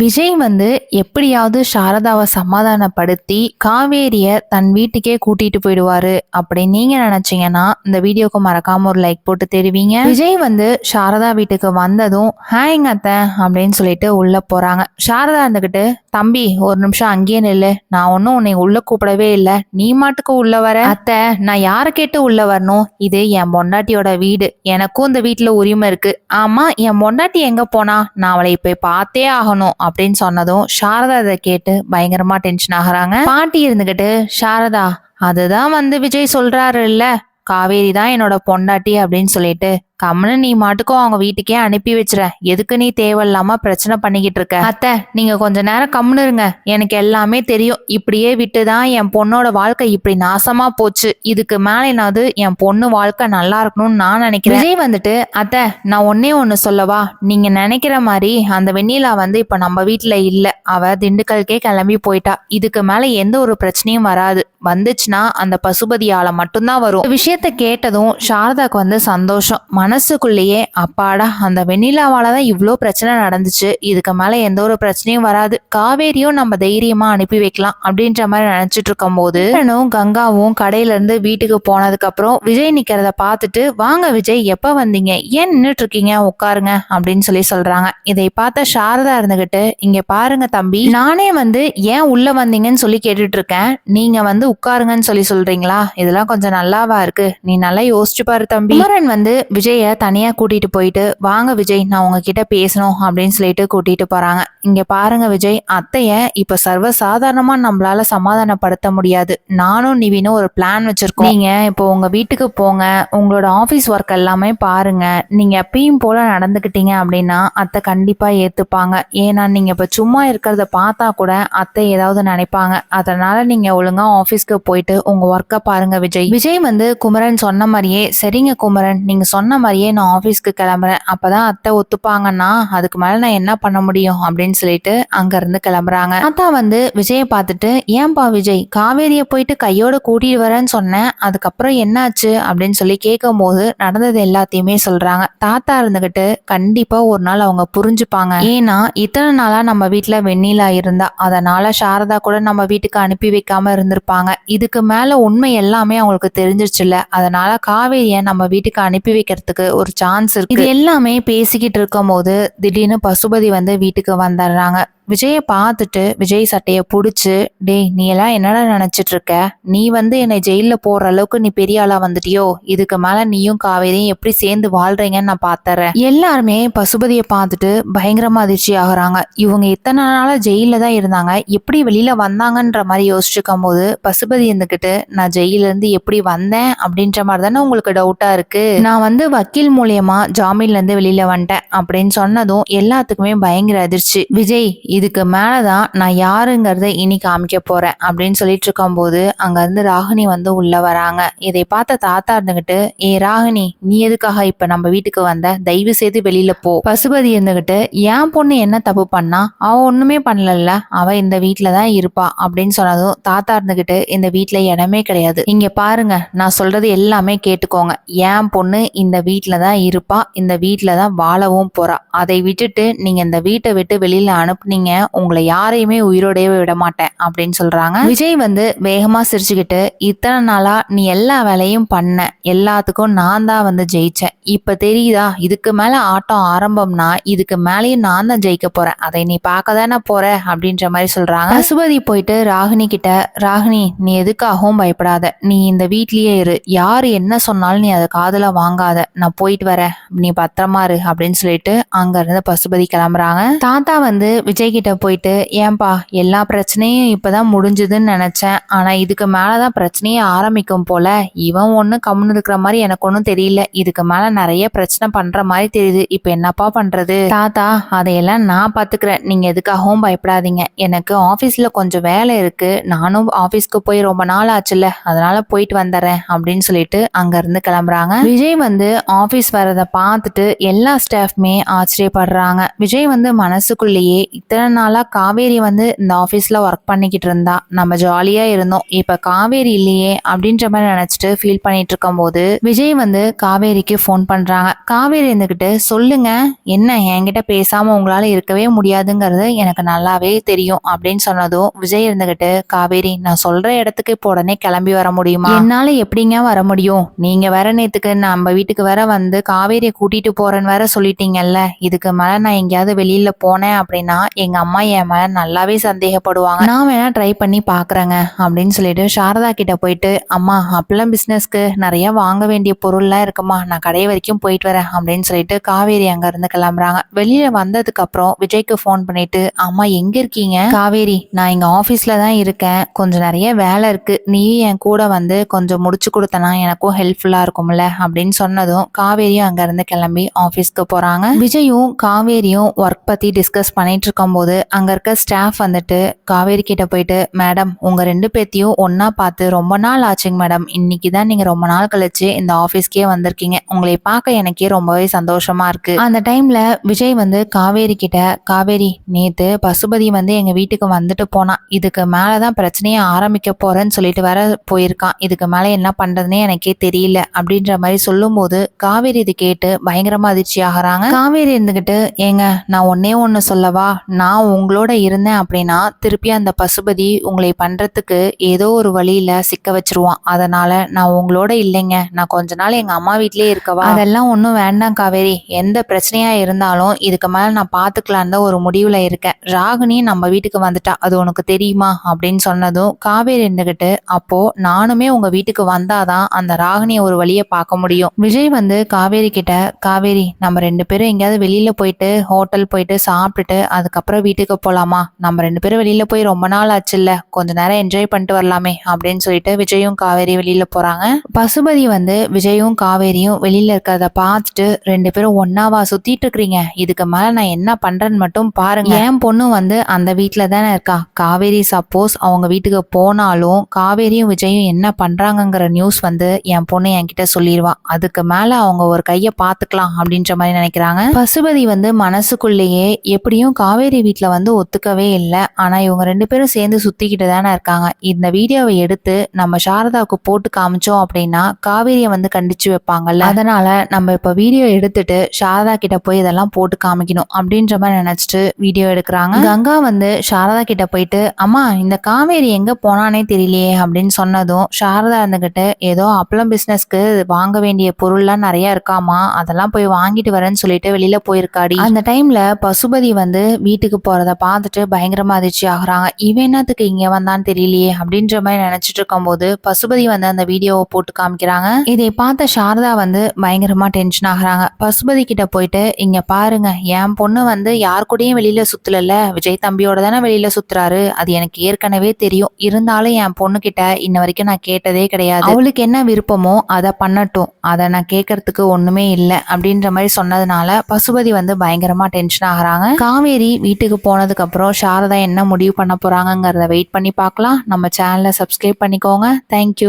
விஜய் வந்து எப்படியாவது சாரதாவை சமாதானப்படுத்தி காவேரியை தன் வீட்டுக்கே கூட்டிட்டு போயிடுவாரு அப்படி நீங்க நினைச்சீங்கன்னா இந்த வீடியோக்கு மறக்காம ஒரு லைக் போட்டு தெரிவிங்க. விஜய் வந்து சாரதா வீட்டுக்கு வந்ததும் ஹேங் அத்தை அப்படின்னு சொல்லிட்டு உள்ள போறாங்க. சாரதா இருந்துகிட்டு தம்பி ஒரு நிமிஷம் அங்கேயே நில்லு. நான் ஒன்னும் உன்னை உள்ள கூப்பிடவே இல்லை. நீ மாட்டுக்கு உள்ள வர. அத்தை நான் யாரை கேட்டு உள்ள வரணும்? இது என் பொண்டாட்டியோட வீடு. எனக்கும் இந்த வீட்டுல உரிமை இருக்கு. ஆமா என் பொண்டாட்டி எங்க போனா? நான் அவளை இப்ப பார்த்தே ஆகணும். அப்படின்னு சொன்னதும் சாரதா இதை கேட்டு பயங்கரமா டென்ஷன் ஆகுறாங்க. பாட்டி இருந்துகிட்டு சாரதா அதுதான் வந்து விஜய் சொல்றாரு இல்ல காவேரி தான் என்னோட பொண்டாட்டி அப்படின்னு சொல்லிட்டு கம்முன்னு நீ மாட்டுக்கும் அவங்க வீட்டுக்கே அனுப்பி வச்சிர. எதுக்கு நீ தேவையில்லாம பிரச்சனை பண்ணிக்கிட்டு இருக்க? அத்தை நீங்க கொஞ்ச நேரம் கம்முன்னு இருங்க எனக்கு எல்லாமே தெரியும். இப்படியே விட்டுதான் என் பொண்ணோட வாழ்க்கை இப்படி நாசமா போச்சு. இதுக்கு மேல என்னாவது என் பொண்ணு வாழ்க்கை நல்லா இருக்கணும்னு நான் நினைக்கிறேன். விஜய் வந்துட்டு அத்தை நான் ஒன்னே ஒன்னு சொல்லவா? நீங்க நினைக்கிற மாதிரி அந்த வெண்ணிலா வந்து இப்ப நம்ம வீட்டுல இல்ல. அவ திண்டுக்கல்கே கிளம்பி போயிட்டா. இதுக்கு மேல எந்த ஒரு பிரச்சனையும் வராது. வந்துச்சுன்னா அந்த பசுபதியால மட்டும்தான் வரும். விஷயத்த கேட்டதும் சாரதாக்கு வந்து சந்தோஷம். மனசுக்குள்ளேயே அப்பாடா அந்த வெண்ணிலாவால தான் இவ்வளோ பிரச்சனை நடந்துச்சு. இதுக்கு மேலே எந்த ஒரு பிரச்சனையும் வராது. காவேரியும் நம்ம தைரியமா அனுப்பி வைக்கலாம் அப்படின்ற மாதிரி நினைச்சிட்டு இருக்கும் போது கங்காவும் கடையில இருந்து வீட்டுக்கு போனதுக்கு அப்புறம் விஜய் நிக்கிறத பார்த்துட்டு வாங்க விஜய் எப்ப வந்தீங்க? ஏன் நின்றுட்டு இருக்கீங்க உட்காருங்க அப்படின்னு சொல்லி சொல்றாங்க. இதை பார்த்த சாரதா இருந்துகிட்டு இங்க பாருங்க தம்பி நானே வந்து ஏன் உள்ள வந்தீங்கன்னு சொல்லி கேட்டுட்டு இருக்கேன் நீங்க வந்து உட்காருங்கன்னு சொல்லி சொல்றீங்களா? இதெல்லாம் கொஞ்சம் நல்லாவா இருக்கு. நீ நல்லா யோசிச்சு பாரு தம்பி. குமரன் வந்து விஜய் அத்தையை தனியாக கூட்டிகிட்டு போயிட்டு வாங்க விஜய் நான் உங்ககிட்ட பேசணும் அப்படின்னு சொல்லிட்டு கூட்டிகிட்டு போகிறாங்க இங்கே பாருங்கள் விஜய் அத்தையை இப்போ சர்வ நம்மளால் சமாதானப்படுத்த முடியாது. நானும் நிவினும் ஒரு பிளான் வச்சுருக்கோம். நீங்கள் இப்போ உங்கள் வீட்டுக்கு போங்க. உங்களோட ஆஃபீஸ் ஒர்க் எல்லாமே பாருங்கள் நீங்கள் எப்பயும் போல் நடந்துக்கிட்டீங்க அப்படின்னா அத்தை கண்டிப்பாக ஏற்றுப்பாங்க ஏன்னா நீங்கள் இப்போ சும்மா இருக்கிறத பார்த்தா கூட அத்தை ஏதாவது நினைப்பாங்க. அதனால் நீங்கள் ஒழுங்காக ஆஃபீஸ்க்கு போயிட்டு உங்கள் ஒர்க்கை பாருங்கள் விஜய். விஜய் வந்து குமரன் சொன்ன மாதிரியே சரிங்க குமரன் நீங்கள் சொன்ன மாதிரியே நான் ஆஃபீஸ்க்கு கிளம்புறேன். அப்போ தான் அத்தை ஒத்துப்பாங்கன்னா அதுக்கு மேலே நான் என்ன பண்ண முடியும் அப்படின்னு சொல்லிட்டு அங்கேருந்து கிளம்புறாங்க. அத்தா வந்து விஜயை பார்த்துட்டு ஏன்பா விஜய் காவேரியை போயிட்டு கையோட கூட்டிட்டு வரேன்னு சொன்னேன். அதுக்கப்புறம் என்னாச்சு? அப்படின்னு சொல்லி கேட்கும் போது நடந்தது எல்லாத்தையுமே சொல்கிறாங்க தாத்தா இருந்துகிட்டு கண்டிப்பாக ஒரு நாள் அவங்க புரிஞ்சுப்பாங்க. ஏன்னா இத்தனை நாளாக நம்ம வீட்டில் வெண்ணிலா இருந்தா அதனால சாரதா கூட நம்ம வீட்டுக்கு அனுப்பி வைக்காம இருந்திருப்பாங்க. இதுக்கு மேலே உண்மை எல்லாமே அவங்களுக்கு தெரிஞ்சிருச்சுல்ல. அதனால காவேரியை நம்ம வீட்டுக்கு அனுப்பி வைக்கிறதுக்கு ஒரு சான்ஸ் இருக்கு. இது எல்லாமே பேசிக்கிட்டு இருக்கும் போது திடீர்னு பசுபதி வந்து வீட்டுக்கு வந்துடுறாங்க. விஜயை பார்த்துட்டு விஜய் சட்டையை பிடிச்சி டேய் நீ எல்லாம் என்னடா நினச்சிட்டு இருக்க நீ வந்து என்னை ஜெயிலில் போகிற அளவுக்கு நீ பெரிய ஆளாக வந்துட்டியோ? இதுக்கு மேலே நீயும் காவேரியும் எப்படி சேர்ந்து வாழ்றீங்கன்னு நான் பார்த்தறேன் எல்லாருமே பசுபதியை பார்த்துட்டு பயங்கரமாக அதிர்ச்சி ஆகுறாங்க. இவங்க இத்தனை நாளாக ஜெயிலில் தான் இருந்தாங்க. எப்படி வெளியில் வந்தாங்கன்ற மாதிரி யோசிச்சுக்கும் போது பசுபதி இருந்துக்கிட்டு நான் ஜெயிலேருந்து எப்படி வந்தேன்? அப்படின்ற மாதிரி தானே உங்களுக்கு டவுட்டாக இருக்குது நான் வந்து வக்கீல் மூலியமாக ஜாமீன்லேருந்து வெளியில் வந்துட்டேன் அப்படின்னு சொன்னதும் எல்லாத்துக்குமே பயங்கர அதிர்ச்சி. விஜய் இதுக்கு மேலே தான் நான் யாருங்கிறத இனி காமிக்க போகிறேன் அப்படின்னு சொல்லிட்டு இருக்கும்போது அங்கேருந்து ராகினி வந்து உள்ளே வராங்க. இதை பார்த்த தாத்தா இருந்துகிட்டு ஏ ராகினி நீ எதுக்காக இப்போ நம்ம வீட்டுக்கு வந்த? தயவு செய்து வெளியில் போ. பசுபதி இருந்துகிட்டு என் பொண்ணு என்ன தப்பு பண்ணா? அவ ஒன்றுமே பண்ணலல்ல. அவ இந்த வீட்டில் தான் இருப்பா அப்படின்னு சொன்னதும் தாத்தா இருந்துகிட்டு இந்த வீட்டில் இடமே கிடையாது. இங்கே பாருங்க நான் சொல்கிறது எல்லாமே கேட்டுக்கோங்க. என் பொண்ணு இந்த வீட்டில் தான் இருப்பா இந்த வீட்டில் தான் வாழவும் போகிறா அதை விட்டுட்டு நீங்கள் இந்த வீட்டை விட்டு வெளியில் அனுப்புனீங்க உங்களை யாரையுமே உயிரோடையவே விட மாட்டேன் அப்படின்னு சொல்றாங்க. விஜய் வந்து வேகமா சிரிச்சுக்கிட்டு இத்தனை நாளா நீ எல்லா வேலையும் பண்ண எல்லாத்துக்கும் நான் தான் வந்து ஜெயிச்சேன். இப்ப தெரியுதா? இதுக்கு மேல ஆட்டம் ஆரம்பம்னா இதுக்கு மேலேயும் நான் தான் ஜெயிக்க போறேன். அதை நீ பார்க்க தானே போற? அப்படின்ற மாதிரி சொல்றாங்க. பசுபதி போயிட்டு ராகினி கிட்ட ராகினி நீ எதுக்காகவும் பயப்படாத. நீ இந்த வீட்லயே இரு. யாரு என்ன சொன்னாலும் நீ அதை காதல வாங்காத. நான் போயிட்டு வரேன். நீ பத்திரமா இரு. அப்படின்னு சொல்லிட்டு அங்க இருந்து பசுபதி கிளம்புறாங்க. தாத்தா வந்து விஜய் கிட்ட போயிட்டு ஏன்பா எல்லா பிரச்சனையும் இப்பதான் முடிஞ்சுதுன்னு நினைச்சேன். ஆனா இதுக்கு மேலதான் பிரச்சனையே ஆரம்பிக்கும் போல. இவன் ஒண்ணு கம்முன்னு இருக்கிற மாதிரி எனக்கு ஒன்றும் தெரியல. இதுக்கு மேல நிறைய பிரச்சனை பண்ற மாதிரி தெரியுது. இப்ப என்னப்பா பண்றது? தாத்தா அதையெல்லாம் நான் பாத்துக்கிறேன். நீங்க எதுக்காகவும் பயப்படாதீங்க. எனக்கு ஆபீஸ்ல கொஞ்சம் வேலை இருக்கு. நானும் ஆபீஸ்க்கு போய் ரொம்ப நாள் ஆச்சுல்ல. அதனால போயிட்டு வந்துடுறேன் அப்படின்னு சொல்லிட்டு அங்க இருந்து கிளம்புறாங்க. விஜய் வந்து ஆபீஸ் வரதை பார்த்துட்டு எல்லா ஸ்டாஃப்மே ஆச்சரியப்படுறாங்க. விஜய் வந்து மனசுக்குள்ளேயே இத்தனை நாளாக காவேரி வந்து இந்த ஆஃபீஸில் ஒர்க் பண்ணிக்கிட்டு இருந்தா. நம்ம ஜாலியாக இருந்தோம். இப்போ காவேரி இல்லையே அப்படின்ற மாதிரி நினச்சிட்டு ஃபீல் பண்ணிட்டு இருக்கும்போது விஜய் வந்து காவேரிக்கு ஃபோன் பண்ணுறாங்க காவேரி இருந்துக்கிட்டு சொல்லுங்க என்ன என்கிட்ட பேசாமல் உங்களால் இருக்கவே முடியாதுங்கிறது எனக்கு நல்லாவே தெரியும். அப்படின்னு சொன்னதும் விஜய் இருந்துக்கிட்டு காவேரி நான் சொல்கிற இடத்துக்கு இப்போ உடனே கிளம்பி வர முடியுமா? என்னால் எப்படிங்க வர முடியும்? நீங்கள் வேற நேற்றுக்கு நம்ம வீட்டுக்கு வேற வந்து காவேரியை கூட்டிகிட்டு போகிறேன்னு வேற சொல்லிட்டீங்கல்ல. இதுக்கு மேலே நான் எங்கேயாவது வெளியில் போனேன் அப்படின்னா எங்க அம்மா என் மேல நல்லாவே சந்தேகப்படுவாங்க. நான் வேணா ட்ரை பண்ணி பாக்குறேங்க அப்படின்னு சொல்லிட்டு சாரதா கிட்ட போயிட்டு அம்மா அப்பெல்லாம் பிசினஸ்க்கு நிறைய வாங்க வேண்டிய பொருள்லாம் இருக்குமா? நான் கடை வரைக்கும் போயிட்டு வரேன் அப்படின்னு சொல்லிட்டு காவேரி அங்க இருந்து கிளம்புறாங்க. வெளியில வந்ததுக்கு அப்புறம் விஜய்க்கு ஃபோன் பண்ணிட்டு அம்மா எங்க இருக்கீங்க? காவேரி நான் இங்கே ஆபீஸ்ல தான் இருக்கேன். கொஞ்சம் நிறைய வேலை இருக்கு. நீ என் கூட வந்து கொஞ்சம் முடிச்சு கொடுத்தனா எனக்கும் ஹெல்ப்ஃபுல்லா இருக்கும்ல அப்படின்னு சொன்னதும் காவேரியும் அங்க இருந்து கிளம்பி ஆபீஸ்க்கு போறாங்க. விஜயும் காவேரியும் ஒர்க் பத்தி டிஸ்கஸ் பண்ணிட்டு இருக்கும்போது அங்க இருக்க ஸ்டாஃப் வந்துட்டு காவேரி கிட்ட போயிட்டு மேடம் உங்கள் ரெண்டு பேத்தையும் ஒன்றா பார்த்து ரொம்ப நாள் ஆச்சுங்க மேடம். இன்னைக்கு தான் நீங்கள் ரொம்ப நாள் கழிச்சு இந்த ஆஃபீஸ்க்கே வந்திருக்கீங்க. உங்களை பார்க்க எனக்கே ரொம்பவே சந்தோஷமா இருக்கு. அந்த டைம்ல விஜய் வந்து காவேரி கிட்ட காவேரி நேத்து பசுபதி வந்து எங்க வீட்டுக்கு வந்துட்டு போனான் இதுக்கு மேலதான் பிரச்சனையை ஆரம்பிக்க போறேன்னு சொல்லிட்டு வர போயிருக்கான். இதுக்கு மேல என்ன பண்ணுறதுனே எனக்கே தெரியல. அப்படின்ற மாதிரி சொல்லும்போது காவேரி இது கேட்டு பயங்கரமா அதிர்ச்சி ஆகிறாங்க. காவேரி இருந்துகிட்டு ஏங்க நான் ஒன்னே ஒன்னு சொல்லவா? நான் நான் உங்களோட இருந்தேன் அப்படின்னா திருப்பி அந்த பசுபதி உங்களை பண்ணுறதுக்கு ஏதோ ஒரு வழியில் சிக்க வச்சிருவான். அதனால் நான் உங்களோட இல்லைங்க. நான் கொஞ்ச நாள் எங்கள் அம்மா வீட்லேயே இருக்கவா? அதெல்லாம் ஒன்றும் வேண்டாம் காவேரி. எந்த பிரச்சனையாக இருந்தாலும் இதுக்கு மேலே நான் பாத்துக்கலாம் தான் ஒரு முடிவில் இருக்கேன். ராகினி நம்ம வீட்டுக்கு வந்துட்டா. அது உனக்கு தெரியுமா? அப்படின்னு சொன்னதும் காவேரி இருந்துகிட்டு அப்போது நானுமே உங்கள் வீட்டுக்கு வந்தாதான் அந்த ராகினியை ஒரு வழியை பார்க்க முடியும். விஜய் வந்து காவேரி கிட்ட காவேரி நம்ம ரெண்டு பேரும் எங்கேயாவது வெளியில் போயிட்டு ஹோட்டல் போயிட்டு சாப்பிட்டுட்டு அதுக்கப்புறம் வீட்டுக்கு போகலாமா நம்ம ரெண்டு பேரும் வெளியில் போய் ரொம்ப நாள் ஆச்சுல்ல. கொஞ்ச நேரம் என்ஜாய் பண்ணிட்டு வரலாமே அப்படின்னு சொல்லிட்டு விஜயும் காவேரி வெளியில் போகிறாங்க பசுபதி வந்து விஜயும் காவேரியும் வெளியில் இருக்கிறத பார்த்துட்டு ரெண்டு பேரும் ஒன்னாவா சுத்திட்டு இருக்கிறீங்க. இதுக்கு மேலே நான் என்ன பண்ணுறேன்னு மட்டும் பாருங்க. என் பொண்ணு வந்து அந்த வீட்டில் தானே இருக்கா. காவேரி சப்போஸ் அவங்க வீட்டுக்கு போனாலும் காவேரியும் விஜயும் என்ன பண்ணுறாங்கங்கிற நியூஸ் வந்து என் பொண்ணு என்கிட்ட சொல்லிடுவா அதுக்கு மேலே அவங்க ஒரு கையை பார்த்துக்கலாம் அப்படின்ற மாதிரி நினைக்கிறாங்க. பசுபதி வந்து மனசுக்குள்ளேயே எப்படியும் காவேரி வீட்டில் வந்து ஒத்துக்கவே இல்லை. ஆனால் இவங்க ரெண்டு பேரும் சேர்ந்து சுற்றிக்கிட்டு தானே இருக்காங்க. இந்த வீடியோவை எடுத்து நம்ம சாரதாவுக்கு போட்டு காமிச்சோம் அப்படின்னா காவேரியை வந்து கண்டிச்சு வைப்பாங்கல்ல. அதனால நம்ம இப்போ வீடியோ எடுத்துட்டு சாரதா கிட்ட போய் இதெல்லாம் போட்டு காமிக்கணும் அப்படின்ற மாதிரி நினச்சிட்டு வீடியோ எடுக்கிறாங்க. கங்கா வந்து சாரதா கிட்ட போயிட்டு அம்மா இந்த காவேரி எங்கே போனானே தெரியலையே அப்படின்னு சொன்னதும் சாரதா இருந்துகிட்டு ஏதோ அப்பளம் பிஸ்னஸ்க்கு வாங்க வேண்டிய பொருள்லாம் நிறையா இருக்காமா அதெல்லாம் போய் வாங்கிட்டு வரேன்னு சொல்லிட்டு வெளியில் போயிருக்காடி. அந்த டைமில் பசுபதி வந்து வீட்டுக்கு போகிறத பார்த்துட்டு பயங்கரமாக அதிர்ச்சி ஆகுறாங்க. இவன் என்னத்துக்கு இங்கே வந்தான்னு தெரியலையே அப்படின்ற மாதிரி நினச்சிட்டு இருக்கும்போது பசுபதி வந்து அந்த வீடியோவை போட்டு காமிக்கிறாங்க. இதை பார்த்த சாரதா வந்து பயங்கரமாக டென்ஷன் ஆகுறாங்க. பசுபதி கிட்ட போயிட்டு இங்கே பாருங்க என் பொண்ணு வந்து யார் கூடயும் வெளியில் சுத்தல விஜய் தம்பியோட தானே வெளியில் சுற்றுறாரு அது எனக்கு ஏற்கனவே தெரியும். இருந்தாலும் என் பொண்ணு கிட்ட இன்ன வரைக்கும் நான் கேட்டதே கிடையாது. அவளுக்கு என்ன விருப்பமோ அதை பண்ணட்டும். அதை நான் கேட்கறதுக்கு ஒன்றுமே இல்லை. அப்படின்ற மாதிரி சொன்னதுனால பசுபதி வந்து பயங்கரமாக டென்ஷன் ஆகுறாங்க. காவேரி வீட்டுக்கு போனதுக்கு அப்புறம் சாரதா என்ன முடிவு பண்ண போகிறாங்கங்கிறத வெயிட் பண்ணி பார்க்கலாம். நம்ம சேனலை சப்ஸ்கிரைப் பண்ணிக்கோங்க. தேங்க்யூ